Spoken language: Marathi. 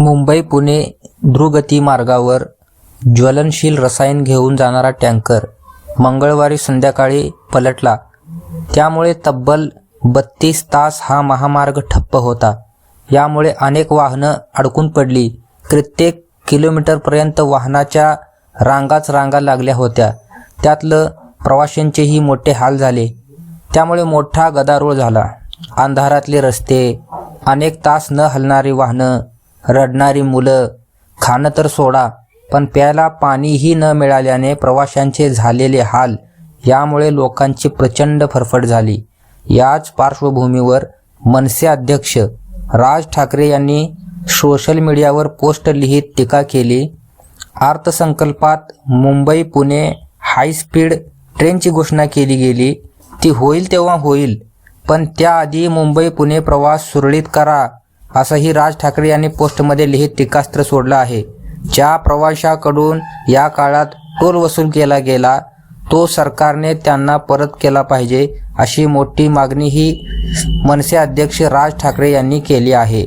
मुंबई पुणे द्रुगती मार्गावर ज्वलनशील रसायन घेऊन जाणारा टँकर मंगळवारी संध्याकाळी पलटला. त्यामुळे तब्बल बत्तीस तास हा महामार्ग ठप्प होता. यामुळे अनेक वाहनं अडकून पडली. कित्येक किलोमीटरपर्यंत वाहनाच्या रांगाच रांगा लागल्या होत्या. त्यातलं प्रवाशांचेही मोठे हाल झाले. त्यामुळे मोठा गदारोळ झाला. अंधारातले रस्ते अनेक तास न हलणारी वाहनं रडणारी मुलं. खाणं तर सोडा पण प्यायला पाणीही न मिळाल्याने प्रवाशांचे झालेले हाल यामुळे लोकांची प्रचंड फरफट झाली. याच पार्श्वभूमीवर मनसे अध्यक्ष राज ठाकरे यांनी सोशल मीडियावर पोस्ट लिहित टीका केली. अर्थसंकल्पात मुंबई पुणे हायस्पीड ट्रेनची घोषणा केली गेली. ती होईल तेव्हा होईल पण त्याआधी मुंबई पुणे प्रवास सुरळीत करा. असंही राज ठाकरे यांनी पोस्टमध्ये लिहित टीकास्त्र सोडलं आहे. ज्या प्रवाशाकडून या काळात टोल वसूल केला गेला तो सरकारने त्यांना परत केला पाहिजे अशी मोठी मागणीही मनसे अध्यक्ष राज ठाकरे यांनी केली आहे.